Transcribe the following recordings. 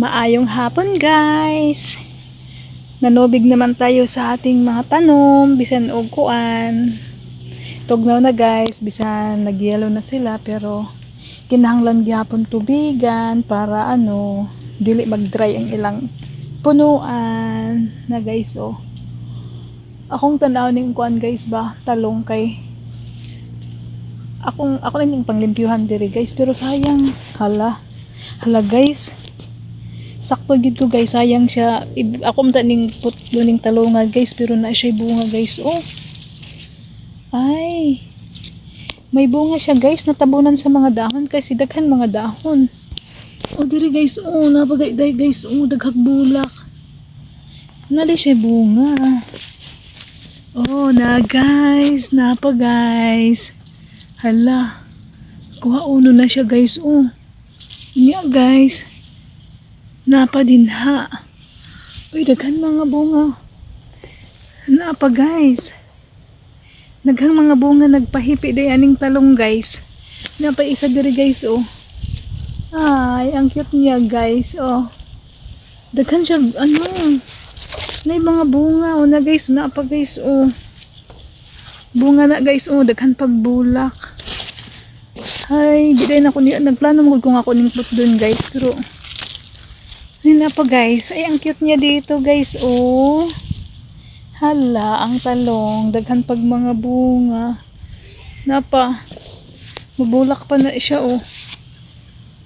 Maayong hapon guys. Nanubig naman tayo sa ating mga tanom, bisan og kuan. Tugnaw na guys, bisan nagyelo na sila pero kinahanglan gyapon tubigan para ano, dili mag-dry ang ilang punuan. Na guys oh. Akong tanaw ning kuan guys ba, talong kay akong ako na yung panglimpyuhan diri guys. Pero sayang. Hala. Hala guys sakto gid ko guys. Sayang siya. Ako man ning put ning talungan guys pero na siya bunga guys. Oh. Ay. May bunga siya guys. Natabunan sa mga dahon kasi daghan mga dahon. Oh diri guys. Oh napagay day guys. Oh daghag bulak. Nali siya bunga. Oh na guys. Napa guys. Hala. Kuha uno na siya guys. Oh. Niya guys Napa din ha. Uy, daghan mga bunga. Napa guys. Naghang mga bunga nagpahipi day aning talong guys. Napa isa diri guys oh. Ay, ang cute niya guys oh. Daghan siya ano. Nay mga bunga oh na guys, napa guys oh. Bunga na guys oh, daghan pagbulak. Ay, di din ako ni nagplano mo kung ako ning put doon guys, pero Ayun na pa guys. Ay, ang cute niya dito guys. Oh. Hala, ang talong. Daghan pag mga bunga. Napa. Mabulak pa na siya oh.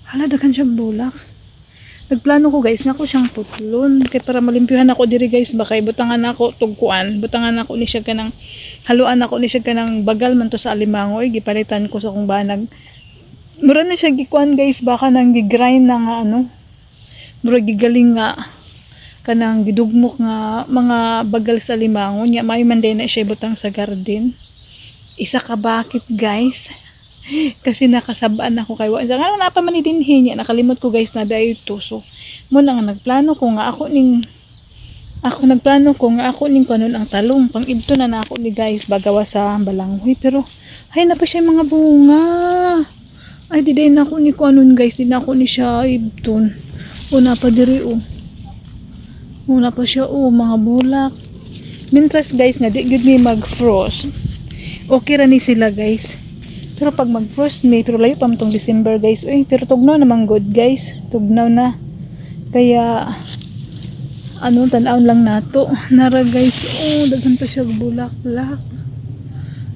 Hala, daghan siya bulak. Nagplano ko guys, nga ko siyang putlon. Kaya para malimpyuhan ako diri guys, baka butangan ako tugkuan. Butangan ako ni siya kanang haluan ako ni siya kanang bagal man to sa alimango. Ay, gipalitan ko sa kung banag. Mura na siya gikuan guys, baka nang gigrind na nga ano, murag gigaling nga kanang gidugmok nga mga bagal sa limangon. Nya may man na siya butang sa garden. Isa ka bakit guys? Kasi nakasabaan ako kay wa nga na pa man dinhi nya nakalimot ko guys na dayo ito so mo na nga nagplano ko nga ako ning ako nagplano ko nga ako ning kanon ang talong. Pang idto na na ako ni guys bagawa sa balanghoy. Pero ay na pa siya mga bunga. Ay di na ako ni kanon guys. Di na ako ni siya ibton Una pa diri oh. Una pa siya oh, mga bulak. Mintras guys nga di gyud ni mag-frost. Okay ra ni sila guys. Pero pag mag-frost may pero layo pa tong December guys. Uy, pero tugnaw naman good guys. Tugnaw na. Kaya ano tan-aon lang nato. Nara guys. Oh, daghan pa siya bulak-bulak.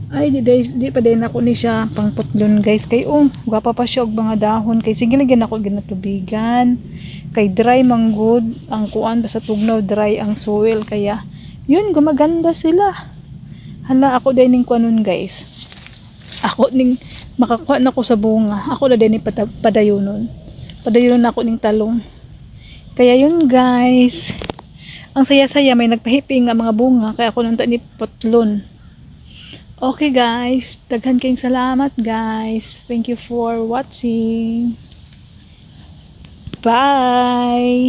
Ay, di, di, di pa din ako ni siya pangputlon guys. Kay oh, gwapa pa siya og mga dahon. Kay sige lagyan ako ginatubigan. Kay dry man good ang kuan sa tugnaw dry ang soil kaya yun gumaganda sila. Hala ako din ning kuanon guys. Ako ning makakuha na ko sa bunga. Ako na din ni pada- padayonon. Padayonon ako ning talong. Kaya yun guys. Ang saya-saya may nagpahipi nga mga bunga kaya ako nung ni putlon. Okay guys, daghan kayong salamat guys. Thank you for watching. Bye!